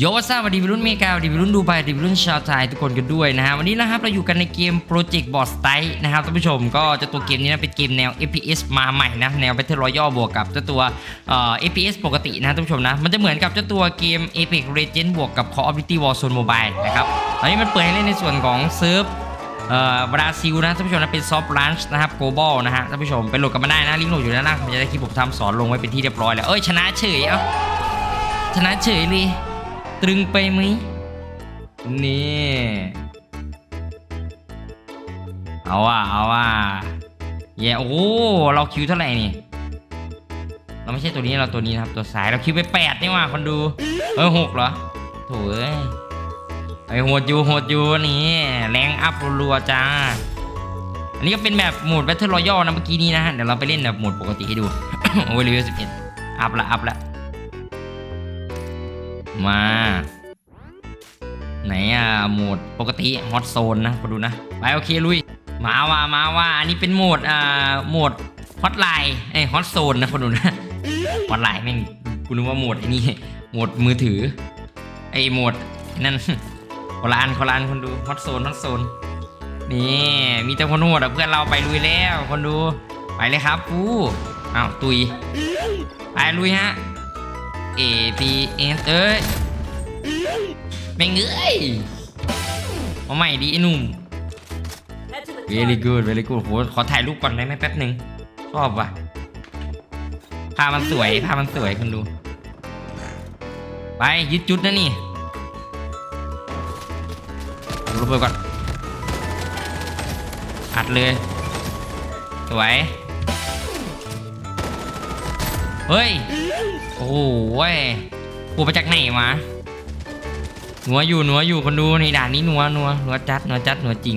โยวัสดีสวัสดีวัยรุ่นเมกาสวัสดีวัยรุ่นดูไบสวัสดีวัยรุ่นชาวไทยทุกคนกันด้วยนะฮะวันนี้นะครับเราอยู่กันในเกม Project Boss s t y นะครับท่านผู้ชมก็เจะตัวเกมนี้นะเป็นเกมแนว FPS มาใหม่นะแนว Battle Royale บวกกับเจ้าตัวเอ่อ FPS ปกตินะท่านผู้ชมนะมันจะเหมือนกับเจ้าตัวเกม Apex Legends บวกกับ Call of Duty Warzone Mobile นะครับตอนนี้มันเปิดให้เล่นในส่วนของเซิร์ฟเอ่อบราซิลนะท่านผู้ชมนะเป็นซอฟต์ลันช์นะครับ global นะฮะท่านผู้ชมไปโหลดกันมาได้นะลิงก์โหลดอยู่ด้านล่างผมจะได้คลิปผมทำสอนลงไว้เป็นที่เรียบร้อยแล้วเอ้ยชนะเฉยเอ้าชนะเฉยเลย ตรึงไปไหมนี่เอาว่ะเอาว่ะเย่โอ้เราคิวเท่าไหร่นี่เราไม่ใช่ตัวนี้เราตัวนี้นะครับตัวสายเราคิวไปแปดนี่ว่าคนดูเออหกเหรอโถ่เอ้ยไอโหดอยู่โหดอยู่นี่แรงอัพรัวจ้าอันนี้ก็เป็นแบบโหมด Battle Royale นะเมื่อกี้นี้นะฮะเดี๋ยวเราไปเล่นแบบโหมดปกติให้ดูโอ้ยเลเวลสิบเอ็ดอัพละอัพละ มา ไหนอะโหมดปกติฮอตโซนนะมาดูนะ ไปโอเคลุย มาว่ามาว่าอันนี้เป็นโหมดอ่าโหมดฮอตไลน์ไอฮอตโซนนะคนดูนะฮอตไลน์แม่งกูนึกว่าโหมดไอ้นี่โหมดมือถือ ไอโหมดนั่นคนละอันคนละอันคนดูฮอตโซนฮอตโซนนี่มีแต่คนโหดอะเพื่อนเราไปลุยแล้วคนดูไปเลยครับปูอ้าวตุยไปลุยฮะ A P S เอ้ยไม่งเอ้ยเอาใหม่ดิไอ้หนุ่ม very good very good โหขอถ่ายรูปก่อนได้ไหมแป๊บหนึ่งชอบว่ะภาพมันสวยภาพมันสวยคุณดู ไปยึดจุดนะนี่รูปไปก่อนอัดเลย สวย เฮ้ย โอ้โหเว้ยกูไปจากไหนมาหนัวอยู่หนัวอยู่คนดูในด่านนี้หนัวหนัวหนัวจัดหนัวจัดหนัวจริง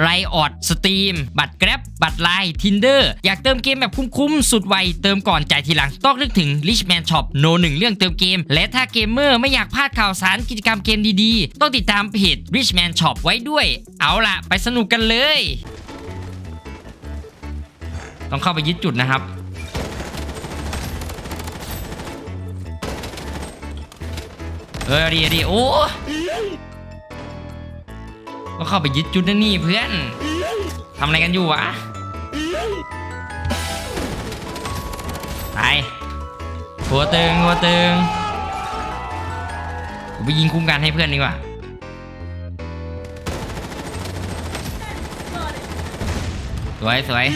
ไรออดสตรีมบัตรแกร็บบัตรไลน์ทินเดอร์อยากเติมเกมแบบคุ้มๆ สุดไว เติมก่อนจ่ายทีหลัง ต้องนึกถึง Richman Shop โนหนึ่งเรื่องเติมเกม และถ้าเกมเมอร์ไม่อยากพลาดข่าวสารกิจกรรมเกมดีๆ ต้องติดตามเพจ Richman Shop ไว้ด้วย เอาล่ะ ไปสนุกกันเลย ต้องเข้าไปยึดจุดนะครับเออดีดีโอ้ ต้องเข้าไปยึดจุดนั่นนี่เพื่อนทำอะไรกันอยู่วะไปหัวตึงหัวตึงผมไปยิงคุ้มกันให้เพื่อนดีกว่าสวยสวย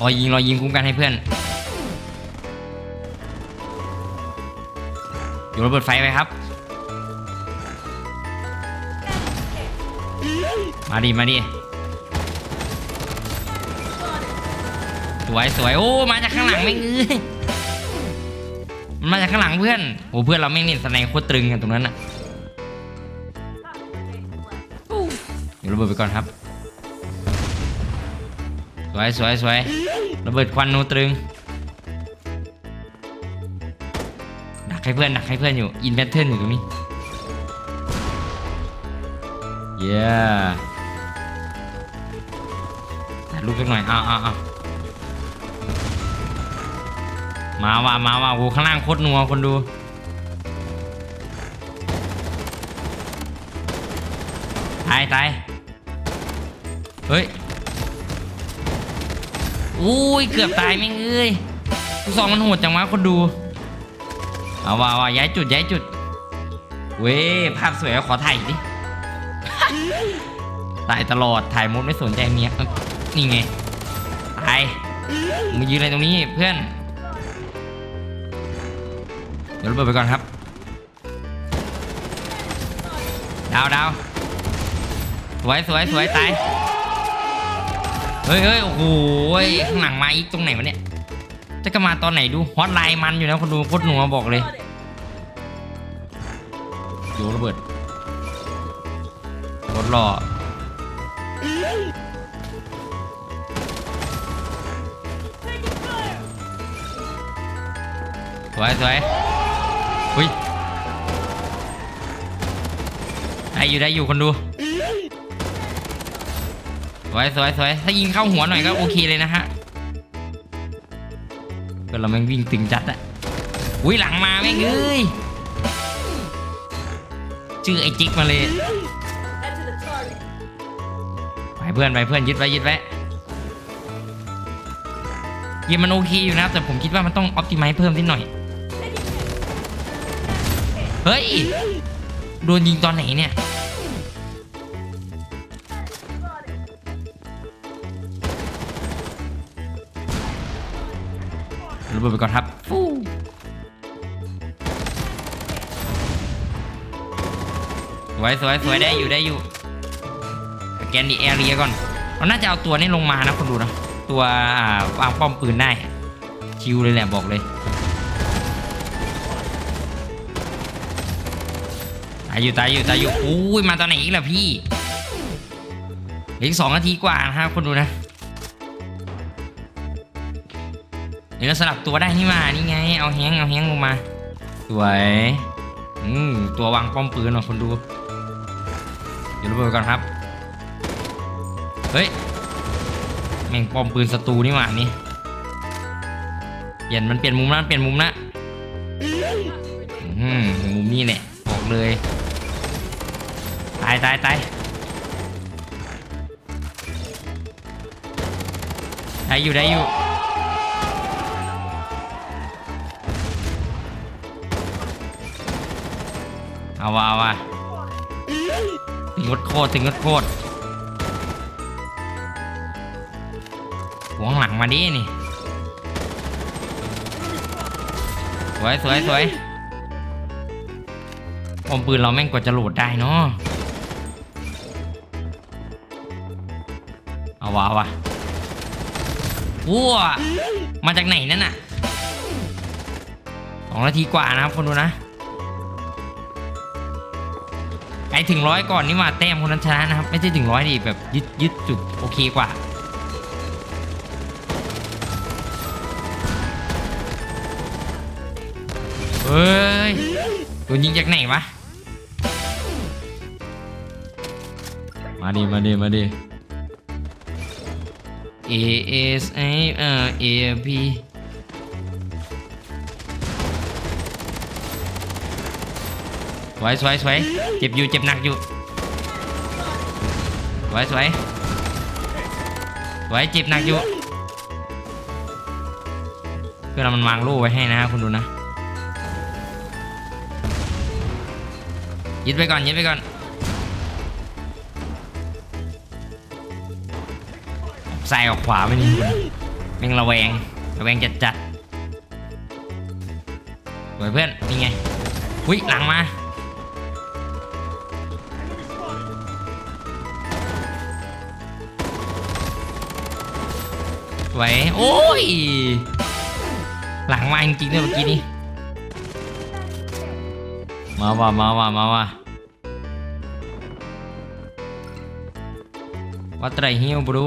รอยิงรอยิงคุ้มกันให้เพื่อน อยู่ระเบิดไฟไปครับ มาดิมาดิสวยสวยโอ้มาจากข้างหลังไม่งเอ้ยมันมาจากข้างหลังเพื่อนโอ้เพื่อนเราไม่งเล่นสไนโคตรตรึงกันตรงนั้นอะอยู่ระเบิดไปก่อนครับ สวยสวยสวยระเบิดควันโนตรึง ให้เพื่อนดักให้เพื่อนอยู่อินแพทเทิร์นอยู่ตรงนี้เย้ถ่ายรูปสักหน่อยอ้าวอ้าวอ้าวมาว่ะมาว่ะโหข้างล่างโคตรนัวคนดูตายตายเฮ้ยอุ้ยเกือบตายแม่งเอ้ยลูกซองมันโหดจังวะคนดู เอาว่าว่าย้ายจุดย้ายจุด เว้ยภาพสวยขอถ่ายดิตายตลอดถ่ายมุดไม่สนใจเมียนี่ไงตายมึงยืนอะไรตรงนี้เพื่อน เดี๋ยวระเบิดไปก่อนครับ ดาวดาวสวยสวยสวยตาย เฮ้ยเฮ้ยโอ้โหข้างหลังมาอีกตรงไหนวะเนี่ย จะก็มาตอนไหนดูฮอตไลน์มันอยู่นะคนดูโคตรหนัวบอกเลยโยระเบิดรถหล่อสวยสวยอุ้ยได้อยู่ได้อยู่คนดูสวยสวยสวยถ้ายิงเข้าหัวหน่อยก็โอเคเลยนะฮะ ก็เราแม่งวิ่งตึงจัดอะอุ้ยหลังมาแม่งเอ้ยชื่อไอ้จิกมาเลยไปเพื่อนไปเพื่อนยึดไว้ยึดไว้เกมมันโอเคอยู่นะแต่ผมคิดว่ามันต้องออ t ติไม e เพิ่มนิดหน่อย เฮ้ย โดนยิงตอนไหนเนี่ย ระเบิดไปก่อนครับฟู่สวยสวยสวยได้อยู่ได้อยู่สแกนดีแอเรียก่อนเราน่าจะเอาตัวนี้ลงมานะคนดูนะตัวอ่าวางป้อมปืนได้ชิวเลยแหละบอกเลยตายอยู่ตายอยู่ตายอยู่อุ้ยมาตอนไหนอีกล่ะพี่เหลืออีกสองนาทีกว่านะครับคนดูนะ เดี๋ยวเราสลับตัวได้นี่มานี่ไง เอาแฮงเอาแฮงลงมา สวยอืมตัววางป้อมปืนหน่อยคนดูเดี๋ยวระเบิดก่อนครับ เฮ้ย แม่งป้อมปืนศัตรูนี่หว่านี่ เปลี่ยนมันเปลี่ยนมุมแล้วเปลี่ยนมุมละอืมมุมนี้แหละบอกเลย ตายตายตายได้อยู่ได้อยู่ เอาวะเอาวะถึงงดโคตรถึงงดโคตรหัวงหลังมาดินี่ สวยสวยสวยปมปืนเราแม่งกว่าจะโหลดได้เนาะเอาวะเอาวะวัวมาจากไหนนั่นน่ะสองนาทีกว่านะครับคนดูนะ ไกลถึงร้อยก่อนนี่มาแต้มคนนั้นชนะนะครับ ไม่ใช่ถึงร้อยดิแบบยึดยึดจุดโอเคกว่าเฮ้ยโดนยิงจากไหนวะ มาดิ มาดิ มาดิ A S A เอ่อ A P สวยสวยสวยเจ็บอยู่เจ็บหนักอยู่สวยสวยสวยเจ็บหนักอยู่เพื่อนเรามันวางลูกไว้ให้นะคุณดูนะยึดไปก่อนยึดไปก่อนใส่ออกขวาไปนี่คุณแม่งระแวงระแวงจัดจัดสวยเพื่อนนี่ไงอุ้ยหลังมา ไว้ โอ้ย หลังมาจริงๆเนี่ยเมื่อกี้นี้ มาว่ะมาว่ะมาว่ะวัดไตรฮิวบรู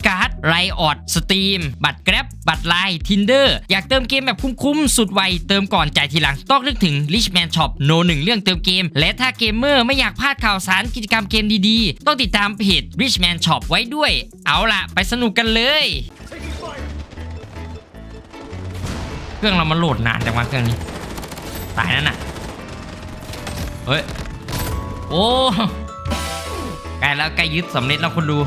การ์ดไรออดสตรีมบัตรแกร็บบัตรไลน์ทินเดอร์อยากเติมเกมแบบคุ้มๆ สุดไว เติมก่อนจ่ายทีหลัง ต้องนึกถึง Richman Shop โนหนึ่งเรื่องเติมเกม และถ้าเกมเมอร์ไม่อยากพลาดข่าวสารกิจกรรมเกมดีๆ ต้องติดตามเพจ Richman Shop ไว้ด้วย เอาล่ะ ไปสนุกกันเลย เครื่องเรามันโหลดนานจังวะเครื่องนี้ ตายนั่นน่ะเฮ้ยโอ้ใกล้แล้วใกล้ยึดสำเร็จแล้วคนดู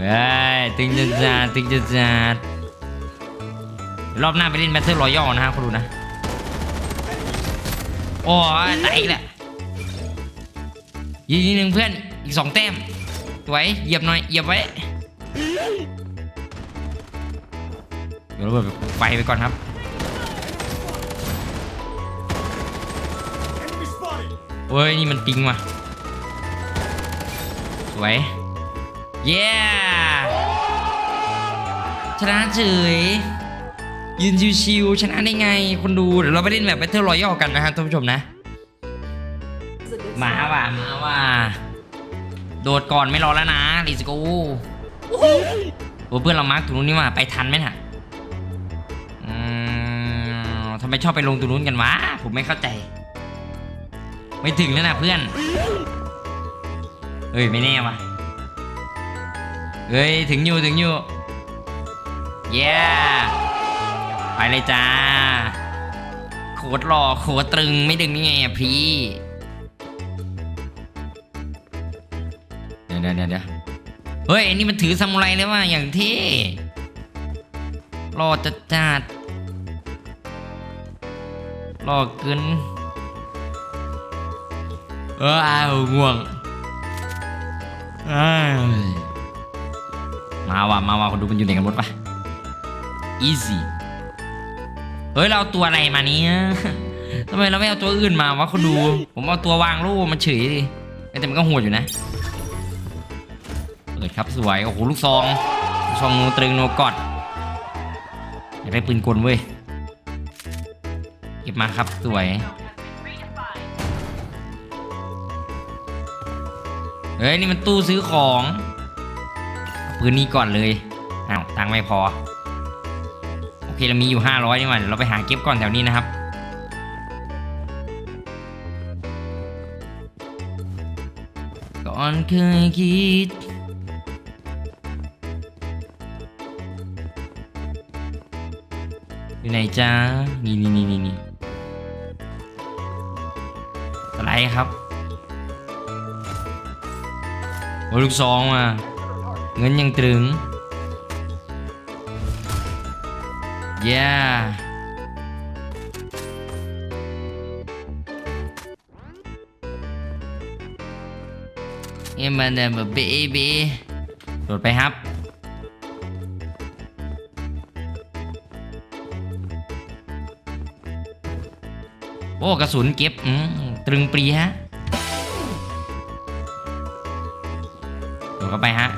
เฮ้ตึงจะจัดตึงจะจัดรอบหน้าไปเล่นแบทเทิลรอยัลนะฮะคุณดูนะ โอ้ยตายอีกแล้วยิงนิดนึงเพื่อน อีกสองแต้มไว้เหยียบหน่อยเหยียบไว้เดี๋ยวระเบิดไฟไปก่อนครับเฮ้ยนี่มันปิงว่ะสวย เย้ชนะเฉยยืนชิวๆชนะได้ไงคนดูเดี๋ยวเราไปเล่นแบบ Battle Royale กันนะครับท่านผู้ชมนะมาว่ะมาว่ะโดดก่อนไม่รอแล้วนะลิสกูโอ้เพื่อนเรามาร์กตรงนู้นนี่มาไปทันไหมน่ะทำไมชอบไปลงตรงนู้นกันวะผมไม่เข้าใจ ไม่ถึงแล้วนะเพื่อนเฮ้ยไม่แน่วะ เฮ้ยถึงอยู่ถึงอยู่เย้ไปเลยจ้า โคตรหล่อโคตรตรึงไม่ดึงนี่ไงอะพี่ เดี๋ยวเดี๋ยวเดี๋ยวเฮ้ยอ้นี่มันถือซามูไรเลยว่ะอย่างที่รอจัดจัดรอเกินเอออ้าวง่วงอ้าว มาว่ะมาว่ะคนดูมันอยู่ไหนกันหมดปะ easy เฮ้ยเราเอาตัวอะไรมาเนี่ยทำไมเราไม่เอาตัวอื่นมาวะคนดู ผมเอาตัววางลูกมันเฉยดิแต่มันก็โหดอยู่นะเปิดครับสวยโอ้โหลูกซองลูกซองนูตรึงโนกอดอยากได้ปืนกลเว้ยเก็บมาครับสวยเฮ้ยนี่มันตู้ซื้อของ ปืนนี้ก่อนเลยอ้าวตังไม่พอ โอเคเรามีอยู่ 500นี่หว่าเดี๋ยวเราไปหาเก็บก่อนแถวนี้นะครับ ก่อนเคยคิดอยู่ไหนจ้านี่นี่นี่นี่นี่สไลด์ครับโอ้ลูกซองมา เงินยังตรึงเย้เอ็มมันเดมเบบีโดดไปครับโอ้กระสุนเก็บตรึงปรีฮะโดดเข้าไปฮะ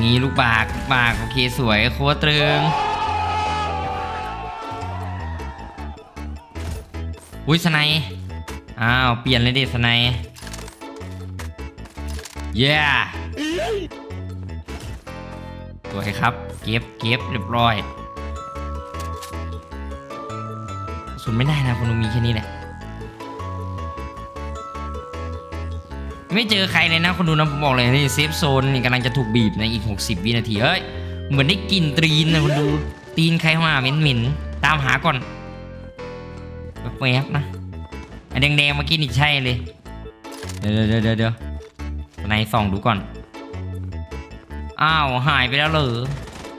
นี่ลูกบากลูกบากโอเคสวยโคตรตึงอุ้ยสไนอ้าว เปลี่ยนเลยดิสไนเย้สวยครับ เก็บเก็บเรียบร้อยสุนไม่ได้นะคนดูมีแค่นี้แหละ ไม่เจอใครเลยนะคนดูนะผมบอกเลยนี่เซฟโซนกำลังจะถูกบีบในอีก 60 วินาทีเฮ้ยเหมือนได้กลิ่นตรีนนะคนดูตีนใครมาเหม็นเหม็นตามหาก่อนแวบๆนะไอ้แดงๆเมื่อกี้นี่ใช่เลย เดี๋ยวเดี๋ยวเดี๋ยวเดี๋ยวในส่องดูก่อน อ้าวหายไปแล้วเหรอ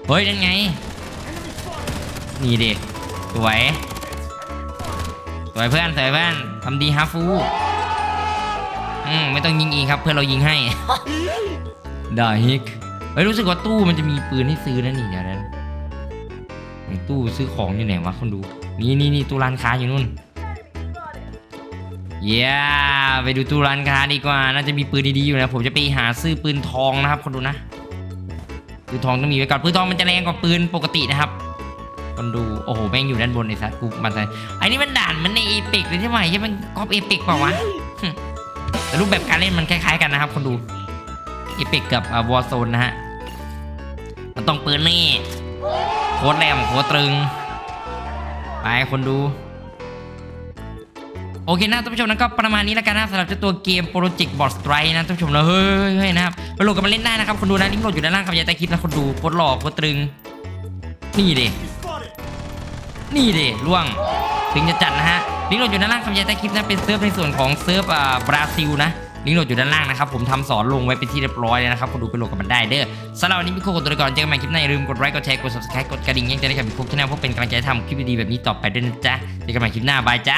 เฮ้ยนั่นไง นี่เด็กสวยสวยเพื่อนสวยเพื่อนทำดีฮาฟู อืมไม่ต้องยิงเองครับ เพื่อนเรายิงให้ ได้ฮิกเฮ้ยรู้สึกว่าตู้มันจะมีปืนให้ซื้อนะนี่เดี๋ยวนั้นไหนตู้ซื้อของอยู่ไหนวะคนดู นี่นี่นี่ตู้ร้านค้าอยู่นู่นเย้ไปดูตู้ร้านค้าดีกว่า น่าจะมีปืนดีๆอยู่นะ ผมจะไปหาซื้อปืนทองนะครับคนดูนะ ปืนทองต้องมีไว้ก่อน ปืนทองมันจะแรงกว่าปืนปกตินะครับคนดู โอ้โห แม่งอยู่ด้านบนไอ้สัสกูมันใส่ไอ้นี่มันด่านมันในเอพิกเลยใช่ไหมใช่มันก๊อปเอพิกเปล่าวะ แต่รูปแบบการเล่นมันคล้ายๆกันนะครับคนดูเอพิกกับวอร์โซนนะฮะ มันต้องปืนนี่ โคตรแรงโคตรตรึง ไปคนดู โอเคนะท่านผู้ชมนั้นก็ประมาณนี้แล้วกันนะสำหรับเจ้าตัวเกม Project Bot Strike นะท่านผู้ชมนะเฮ้ยเฮ้ยนะครับไปโหลดกันมาเล่นได้นะครับคนดูนะลิงก์โหลดอยู่ด้านล่างครับอย่าใต้คลิปนะคนดูโคตรหล่อโคตรตรึง นี่ดินี่ดิล่วง ถึงจะจัดนะฮะ ลิงก์โหลดอยู่ด้านล่างคำยายใต้คลิปนะเป็นเซิร์ฟในส่วนของเซิร์ฟอ่าบราซิลนะลิงก์โหลดอยู่ด้านล่างนะครับผมทำสอนลงไว้เป็นที่เรียบร้อยแล้วนะครับคนดูไปโหลดกับมันได้เด้อสำหรับวันนี้พี่โคกดตัวไปก่อนเจอกันใหม่คลิปหน้าอย่าลืมกดไลค์กดแชร์กด subscribe กดกระดิ่งแจ้งเตือนให้กับพี่โคกที่แน่เพื่อเป็นกำลังใจทำคลิปดีๆแบบนี้ต่อไปด้วยนะจ๊ะเจอกันใหม่คลิปหน้าบายจ้า